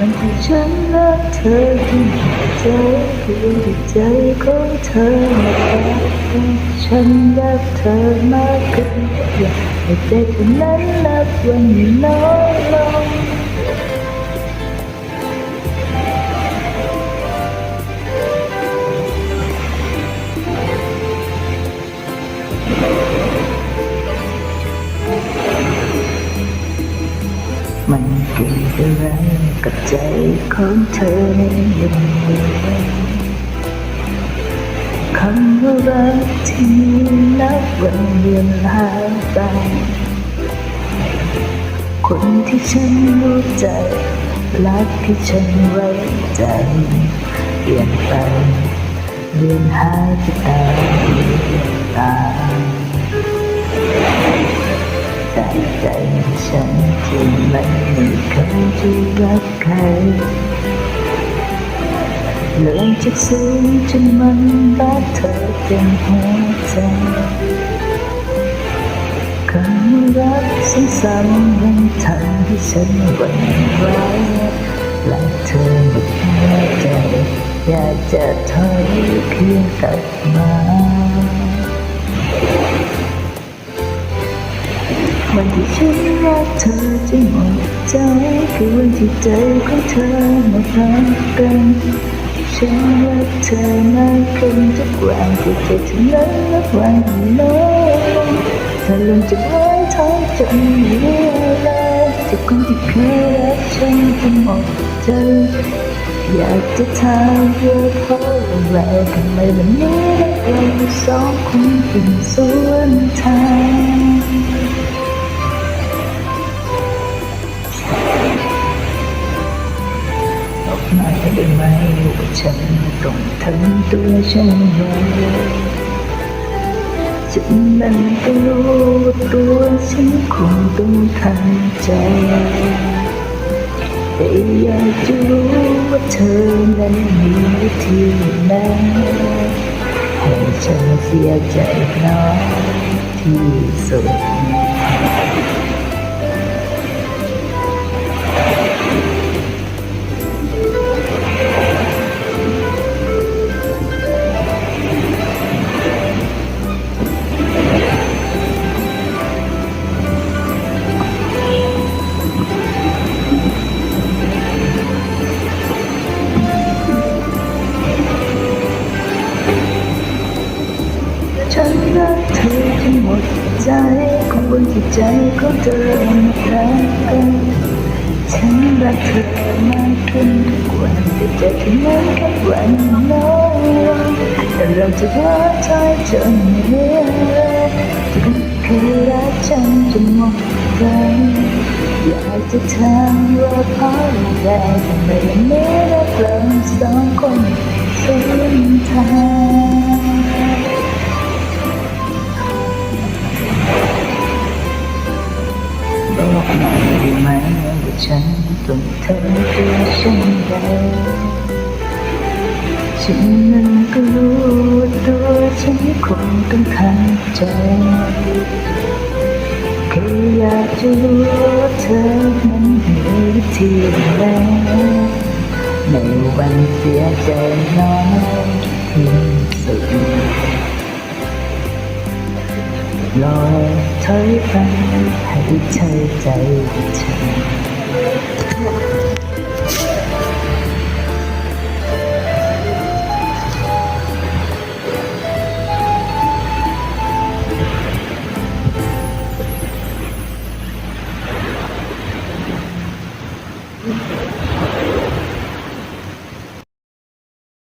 วันที่ฉันรักเธอที่ใจคือวันที่ใจของเธอมารักฉันรักเธอมากขึ้นอยากให้ใจเธอนั้นนับวันน้อยลง เกิดอะไรกับใจของเธอในหนึ่งวันคำว่ารักที่นับวันเดือนลายไปคนที่ฉันรู้ใจรักที่ฉันไว้ใจเปลี่ยนไปเดือนหายไปตามตา ใจใจฉันที่ไม่เคยจะรักใครเลื่อนจากสูงจนมันรักเธอเป็นหัวใจคำรักซ้ำๆยังทำให้ฉันหวั่นไหวและเธอหมดหัวใจอยากจะถอยเพียงกลับมา วันที่ฉันรักเธอจนหมดใจคือวันที่ใจของเธอมารักกันฉันรักเธอมากขึ้นทุกวันที่ใจเธอนั้นนับวันน้อยลงเธอลงจากไว้ท้ายจนไม่เหลืออะไรจากคนที่เคยรักฉันจนหมดใจอยากจะถามว่าเพราะอะไรทำไมวันนี้เราสองคนเป็นส่วนทาง ออกมาได้ไหมว่าฉันต้องทำตัวฉันไว้ฉันนั้นก็รู้ตัวฉันคงต้องทำใจแต่อยากจะรู้ว่าเธอนั้นมีวิธีไหนให้ฉันเสียใจน้อยที่สุด ใจของวันที่ใจของเธอมารักกันฉันรักเธอมากขึ้นทุกวันแต่ใจเธอนั้นแค่วันน้อยลงแต่เราจะรักเธอจนไม่เหลืออะไรที่เรักฉันจนหมดใจอยากจะถามว่าเพราะอะไรทำไมวันนี้เราเริ่มสองคนเสวนทาง ต้องทำตัวเช่นไรฉันนั้นก็รู้ตัวฉันคงต้องทำใจแค่อยากจะรู้ว่าเธอนั้นมีวิธีไหนในวันเสียใจน้อยที่สุดลอยถอยไปให้เธอใจฉัน